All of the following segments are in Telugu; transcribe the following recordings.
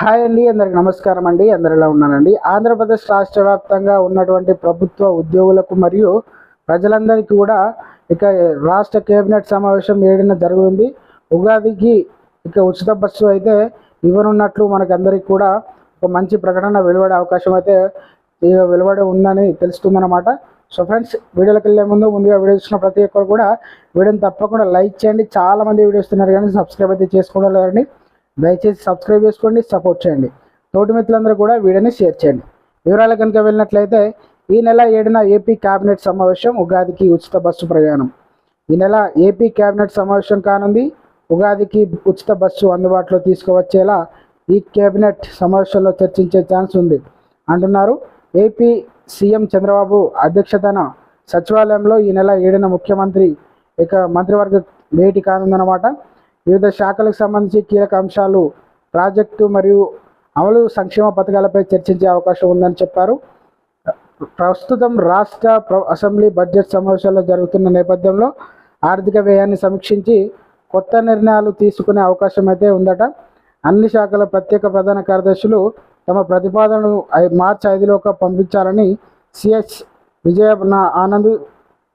హాయ్ అండి అందరికి నమస్కారం అండి అందరు ఎలా ఉన్నానండి. ఆంధ్రప్రదేశ్ రాష్ట్ర వ్యాప్తంగా ఉన్నటువంటి ప్రభుత్వ ఉద్యోగులకు మరియు ప్రజలందరికీ కూడా ఇక రాష్ట్ర కేబినెట్ సమావేశం ఏడున జరుగుతుంది. ఉగాదికి ఇక ఉచిత బస్సు అయితే ఇవ్వనున్నట్లు మనకందరికీ కూడా ఒక మంచి ప్రకటన వెలువడే అవకాశం అయితే ఇక వెలువడి ఉందని తెలుస్తుందన్నమాట. సో ఫ్రెండ్స్ వీడియోకి వెళ్ళే ముందు ముందుగా వీడియో చూసిన ప్రతి ఒక్కరు కూడా వీడియోని తప్పకుండా లైక్ చేయండి. చాలా మంది వీడియో ఇస్తున్నారు కానీ సబ్స్క్రైబ్ అయితే చేసుకోవడం లేదండి. దయచేసి సబ్స్క్రైబ్ చేసుకోండి సపోర్ట్ చేయండి. తోటి మిత్రులందరూ కూడా వీడియోని షేర్ చేయండి. వివరాలు కనుక వెళ్ళినట్లయితే ఈ నెల ఏడున ఏపీ కేబినెట్ సమావేశం ఉగాదికి ఉచిత బస్సు ప్రయాణం. ఈ నెల ఏపీ కేబినెట్ సమావేశం కానుంది. ఉగాదికి ఉచిత బస్సు అందుబాటులో తీసుకువచ్చేలా ఈ కేబినెట్ సమావేశంలో చర్చించే ఛాన్స్ ఉంది అంటున్నారు. ఏపీ సీఎం చంద్రబాబు అధ్యక్షతన సచివాలయంలో ఈ నెల ఏడున ముఖ్యమంత్రి ఇక మంత్రివర్గ భేటీ కానుందన్నమాట. వివిధ శాఖలకు సంబంధించి కీలక అంశాలు ప్రాజెక్టు మరియు అమలు సంక్షేమ పథకాలపై చర్చించే అవకాశం ఉందని చెప్పారు. ప్రస్తుతం రాష్ట్ర ప్ర- అసెంబ్లీ బడ్జెట్ సమావేశాల్లో జరుగుతున్న నేపథ్యంలో ఆర్థిక వ్యయాన్ని సమీక్షించి కొత్త నిర్ణయాలు తీసుకునే అవకాశం అయితే ఉందట. అన్ని శాఖల ప్రత్యేక ప్రధాన కార్యదర్శులు తమ ప్రతిపాదనను మార్చి ఐదులోగా పంపించాలని సిహెచ్ విజయ ఆనంద్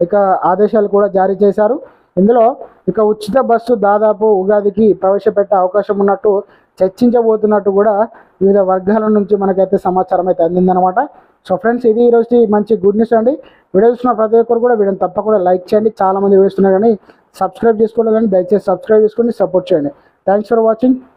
ఇక ఆదేశాలు కూడా జారీ చేశారు. ఇందులో ఇక ఉచిత బస్సు దాదాపు ఉగాదికి ప్రవేశపెట్టే అవకాశం ఉన్నట్టు చర్చించబోతున్నట్టు కూడా వివిధ వర్గాల నుంచి మనకైతే సమాచారం అయితే అందిందనమాట సో ఫ్రెండ్స్ ఇది ఈరోజు మంచి గుడ్ న్యూస్ అండి. వీడియో చూసిన ప్రతి ఒక్కరు కూడా వీడియోని తప్పకుండా లైక్ చేయండి. చాలా మంది వీడియోస్తున్నారు కానీ సబ్స్క్రైబ్ చేసుకోలేదు కానీ దయచేసి సబ్స్క్రైబ్ చేసుకోండి సపోర్ట్ చేయండి. Thanks for watching.